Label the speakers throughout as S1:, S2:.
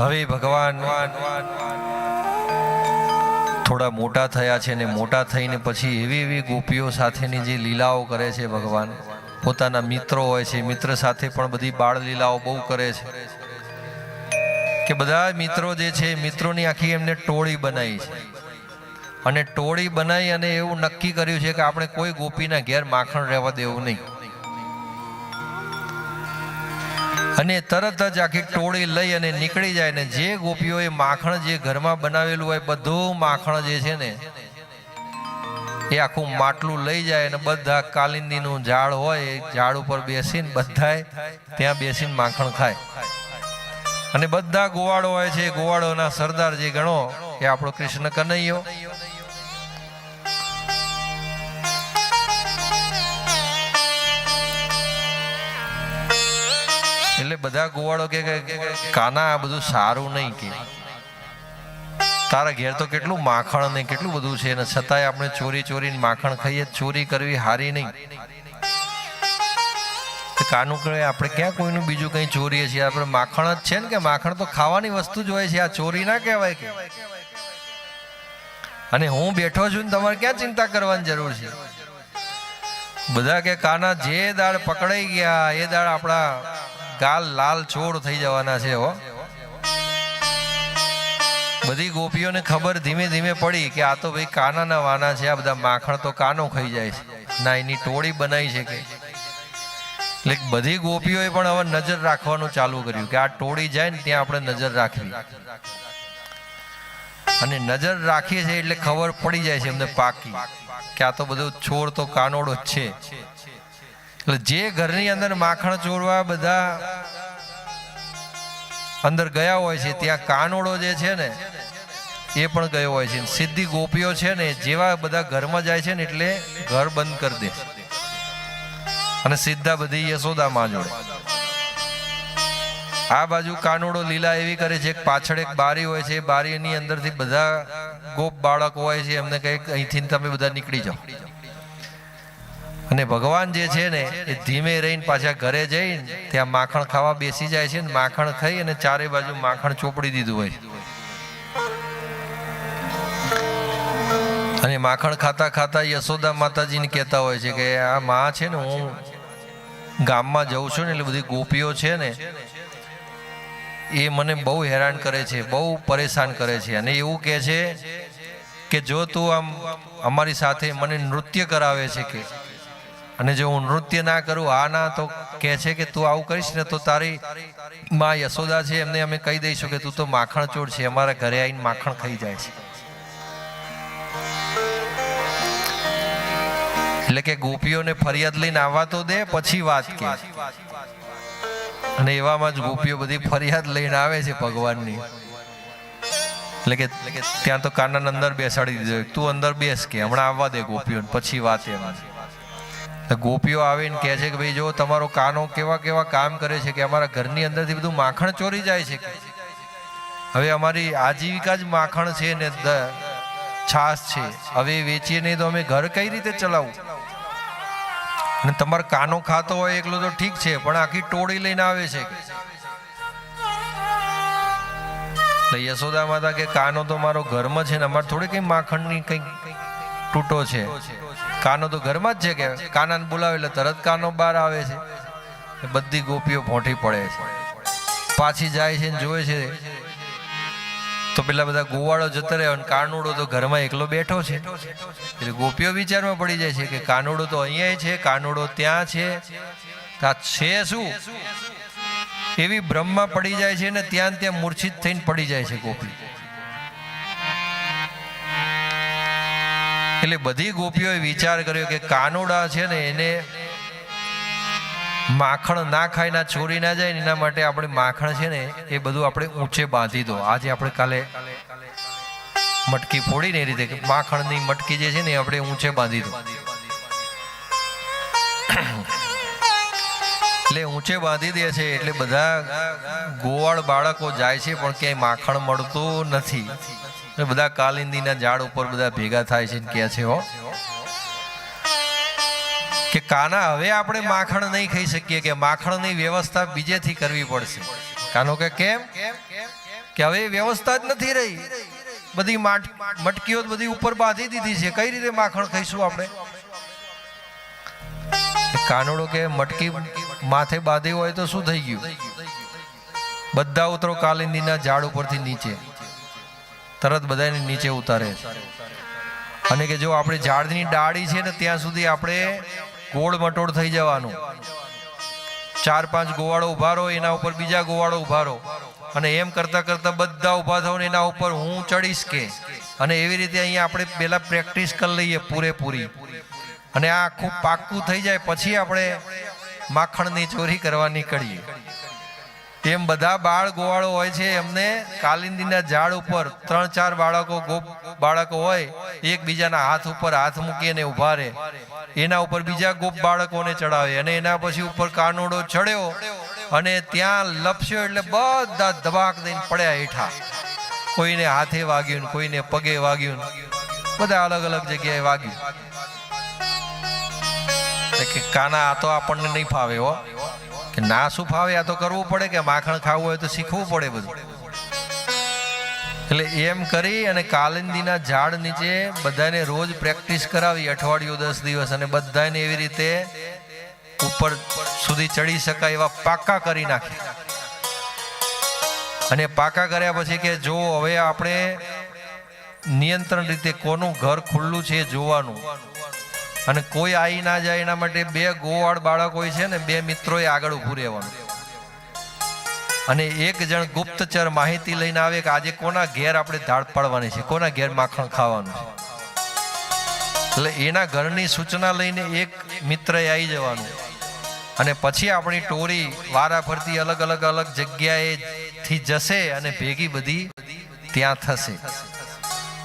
S1: હવે ભગવાન થોડા મોટા થયા છે ને મોટા થઈને પછી એવી એવી ગોપીઓ સાથેની જે લીલાઓ કરે છે ભગવાન, પોતાના મિત્રો હોય છે, મિત્ર સાથે પણ બધી બાળ લીલાઓ બહુ કરે છે. કે બધા મિત્રો જે છે, મિત્રોની આખી એમને ટોળી બનાવી છે. અને ટોળી બનાવી અને એવું નક્કી કર્યું છે કે આપણે કોઈ ગોપીના ઘેર માખણ રહેવા દેવું નહીં. અને તરત જ આખી ટોળી લઈ અને નીકળી જાય ને જે ગોપીઓએ માખણ જે ઘરમાં બનાવેલું હોય, બધું માખણ જે છે ને, એ આખું માટલું લઈ જાય અને બધા કાલિંદીનું ઝાડ હોય, એ ઝાડ ઉપર બેસીને બધાય ત્યાં બેસીને માખણ ખાય. અને બધા ગોવાળો હોય છે, એ ગોવાળોના સરદાર જે ગણો, એ આપણો કૃષ્ણ કનૈયો. એટલે બધા ગોવાળો કે કાના, આ બધું સારું નહીં કે. તારા ઘેર તો કેટલું માખણ ને કેટલું બધું છે ને, છતાંય આપણે ચોરી ચોરીને માખણ ખાઈએ, ચોરી કરવી હારી નહીં. કાનું કહે, આપણે ક્યાં કોઈનું બીજું કંઈ ચોરીએ છીએ? આપણે માખણ જ છે ને કે માખણ તો ખાવાની વસ્તુ જ હોય છે, આ ચોરી ના કહેવાય કે. અને હું બેઠો છું ને, તમારે ક્યાં ચિંતા કરવાની જરૂર છે? બધા કે, કાના, જે દાળ પકડાઈ ગયા, એ દાળ આપણા ગાલ લાલ છોડ થઈ જવાના છે બધી ગોપીઓને ખબર ધીમે ધીમે પડી કે આ તો ભાઈ કાનાના વાના છે, આ બધા માખણ તો કાનો ખાઈ જાય છે. ના, એની ટોળી બનાવી છે કે. એટલે બધી ગોપીઓએ પણ હવે નજર રાખવાનું ચાલુ કર્યું કે આ ટોળી જાય ને ત્યાં આપણે નજર રાખવી. અને નજર રાખીએ છીએ એટલે ખબર પડી જાય છે એમને પાકી. કે આ તો બધું છોડ તો કાનોડો જ છે. એટલે જે ઘરની અંદર માખણ ચોરવા બધા અંદર ગયા હોય છે, ત્યાં કાનોડો જે છે ને, એ પણ ગયો હોય છે. સીધી ગોપીઓ છે ને, જેવા બધા ઘરમાં જાય છે ને, એટલે ઘર બંધ કરી દે. અને સીધા બધી યશોદામાં જોડે. આ બાજુ કાનોડો લીલા એવી કરે છે પાછળ એક બારી હોય છે બારીની અંદરથી બધા ગોપ બાળક હોય છે, એમને કંઈક અહીંથી તમે બધા નીકળી જાઓ. અને ભગવાન જે છે ને, એ ધીમે રહીને પાછા ઘરે જઈને ત્યાં માખણ ખાવા બેસી જાય છે ને, માખણ ખાઈ અને ચારે બાજુ માખણ ચોપડી દીધું હોય. અને માખણ ખાતા ખાતા યશોદા માતાજીને કહેતા હોય છે કે આ માં છે ને, હું ગામમાં જઉં છું ને, એટલે બધી ગોપીઓ છે ને, એ મને બહુ હેરાન કરે છે, બહુ પરેશાન કરે છે. અને એવું કહે છે કે જો તું આમ અમારી સાથે મને નૃત્ય કરાવે છે કે અને જો હું નૃત્ય ના કરું આ ના તો કહે છે કે તું આવું કરીશ ને તો તારી માં યશોદા છે, એમને અમે કહી દઈશું કે તું તો માખણ ચોર છે, અમારા ઘરે આવીને માખણ ખાઈ જાય છે. એટલે કે ગોપીઓને ફરિયાદ લઈને આવવા તો દે, પછી વાત કે. અને એવામાં જ ગોપીઓ બધી ફરિયાદ લઈને આવે છે ભગવાનની. એટલે કે ત્યાં તો કાનાને અંદર બેસાડી દીધો, તું અંદર બેસ કે, હમણાં આવવા દે ગોપીઓને, પછી વાત એમાં તો ગોપીઓ આવીને કહે છે કે ભાઈ જો તમારો કાનો કેવા કેવા કામ કરે છે કે અમારા ઘરની અંદરથી બધું માખણ ચોરી જાય છે હવે અમારી આજીવિકા જ માખણ છે ને છાસ છે. હવે વેચીએ નહીં તો અમે ઘર કઈ રીતે ચલાવું? અને તમારો કાનો ખાતો હોય એકલો તો ઠીક છે, પણ આખી ટોળી લઈને આવે છે યશોદા માતા કે કાનો તો મારો ઘરમાં છે ને અમારે થોડી કઈ માખણની કઈ તૂટો છે. કાનો તો ઘરમાં જ છે કે કાનાને બોલાવે એટલે તરત કાનો બહાર આવે છે. બધી ગોપીઓ ફોંટી પડે છે. પાછી જાય છે ને જોવે છે. તો પેલા બધા ગોવાળો જતો રહ્યો અને કાનુડો તો ઘરમાં એકલો બેઠો છે. એટલે ગોપીઓ વિચારમાં પડી જાય છે કે કાનુડો તો અહીંયા છે, કાનુડો ત્યાં છે. તો આ છે શું? એવી બ્રહ્મા પડી જાય છે ને ત્યાં ત્યાં મૂર્છિત થઈને પડી જાય છે ગોપી. એટલે બધી ગોપીઓએ વિચાર કર્યો કે કાનુડા છે ને એને માખણ ના ખાઈ ના ચોરી ના જાય એના માટે આપણે માખણ છે ને એ બધું આપણે ઊંચે બાંધી દો. આજે આપણે કાલે મટકી ફોડી ને એ રીતે માખણની મટકી જે છે ને આપણે ઊંચે બાંધી દો. એટલે ઊંચે બાંધી દે છે એટલે બધા ગોવાળ બાળકો જાય છે પણ ક્યાંય માખણ મળતું નથી. બધા કાલિંદીના ઝાડ ઉપર બધા ભેગા થાય છે કહે છે, હો. કે કાના, હવે આપણે માખણ નહીં ખાઈ શકીએ કે માખણની વ્યવસ્થા બીજેથી કરવી પડશે. કાનો કે કેમ? કે હવે વ્યવસ્થા જ નથી રહી. બધી મટકીઓ બધી ઉપર બાંધી દીધી છે. કઈ રીતે માખણ ખાઈશું આપણે? કાનોડો કે મટકી માથે બાંધી હોય તો શું થઈ ગયું? બધા ઉતરો કાલિંદીના ઝાડ ઉપરથી નીચે. તરત બધાને નીચે ઉતારે. અને કે જો આપણે ઝાડની ડાળી છે ને, ત્યાં સુધી આપણે ગોળ મટોળ થઈ જવાનું. ચાર પાંચ ગોવાળો ઊભા રહો, એના ઉપર બીજા ગોવાળો ઊભા અને એમ કરતા કરતા બધા ઊભા થાવ ને એના ઉપર હું ચડીશ કે? અને એવી રીતે અહીંયા આપણે પહેલા પ્રેક્ટિસ કરી લઈએ પૂરેપૂરી. અને આ આખું પાક્કું થઈ જાય, પછી આપણે માખણની ચોરી કરવા નીકળીએ. એમ બધા બાળ ગોવાળો હોય છે, એમને કાલિંદીના ઝાડ ઉપર ત્રણ ચાર બાળકો, ગોપ બાળકો હોય, એકબીજાના હાથ ઉપર હાથ મૂકીને ઊભા રહે. એના ઉપર બીજા ગોપ બાળકોને ચડાવે અને એના પછી ઉપર કાનોડો ચડ્યો અને ત્યાં લપસ્યો એટલે બધા ધબાક દઈને પડ્યા હેઠા. કોઈને હાથે વાગ્યું કોઈને પગે વાગ્યું બધા અલગ અલગ જગ્યાએ વાગ્યું. કે કાના આ તો આપણને નહીં ફાવે હો. કે ના શું ફાવે આ તો કરવું પડે કે માખણ ખાવું હોય તો શીખવું પડે બધું. એટલે એમ કરી અને કાલિંદીના ઝાડ નીચે બધાને રોજ પ્રેક્ટિસ કરાવી, અઠવાડિયું દસ દિવસ, અને બધાને એવી રીતે ઉપર સુધી ચડી શકાય એવા પાકા કરી નાખે. અને પાકા કર્યા પછી કે જો હવે આપણે નિયંત્રણ રીતે કોનું ઘર ખુલ્લું છે જોવાનું અને કોઈ આવી ના જાય એના માટે બે ગોવાળ બાળક હોય છે ને, બે મિત્રોએ આગળ ઊભું રહેવાનું. અને એક જણ ગુપ્તચર માહિતી લઈને આવે કે આજે કોના ઘેર આપણે ધાડ પાડવાની છે, કોના ઘેર માખણ ખાવાનું છે. એટલે એના ઘરની સૂચના લઈને એક મિત્રએ આવી જવાનું. અને પછી આપણી ટોળી વારા ફરતી અલગ અલગ અલગ જગ્યાએ થી જશે અને ભેગી બધી ત્યાં થશે.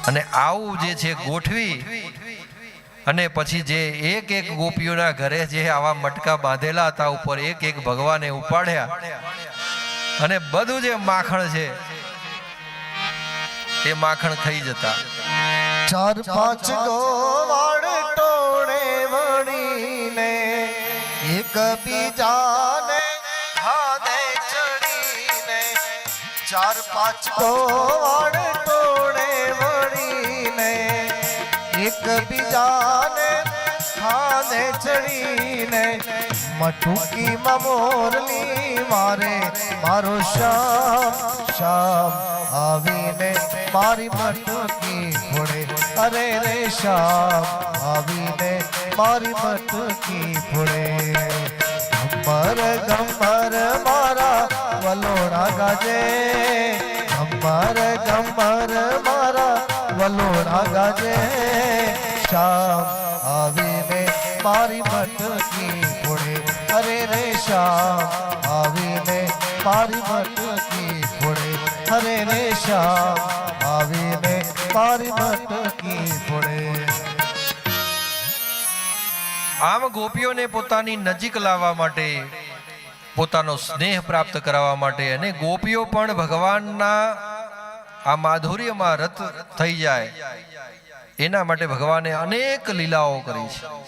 S1: અને આવું જે છે ગોઠવી અને પછી જે એક એક ગોપીઓના ઘરે જે આવા મટકા બાંધેલા હતા ઉપર એક એક ભગવાને ઉપાડ્યા. અને બધું જે માખણ છે, એ માખણ ખાઈ જતા.
S2: ચાર પાંચ ગોવાળ ટોળે વણીને એક બીજાને હાથે ચડીને. ચાર પાંચ ગોવાળ ટોળે વણીને એક બીજાને હાથે ચડીને મટુકીમાં મોરલી મારે મારો શ્યામ શ્યામ આવીને મારી મટકી ફોડે અરે રે શ્યામ આવીને મારી મટકી ફોડે ગમ્મર ગમ્મર મારા વલોણા ગાજે ગમ્મર ગમ્મર મારા વલોણા ગાજે શ્યામ આવીને મારી મટકી ફોડે અરે રે શ્યામ આવીને મારી મટકી ફોડે અરે રે શ્યામ આવીને મારી મટકી ફોડે
S1: આમ ગોપીઓને પોતાની નજીક લાવવા માટે, પોતાનો સ્નેહ પ્રાપ્ત કરાવવા માટે અને ગોપીઓ પણ ભગવાનના આ માધુર્યમાં રત થઈ જાય, એના માટે ભગવાને અનેક લીલાઓ કરી છે.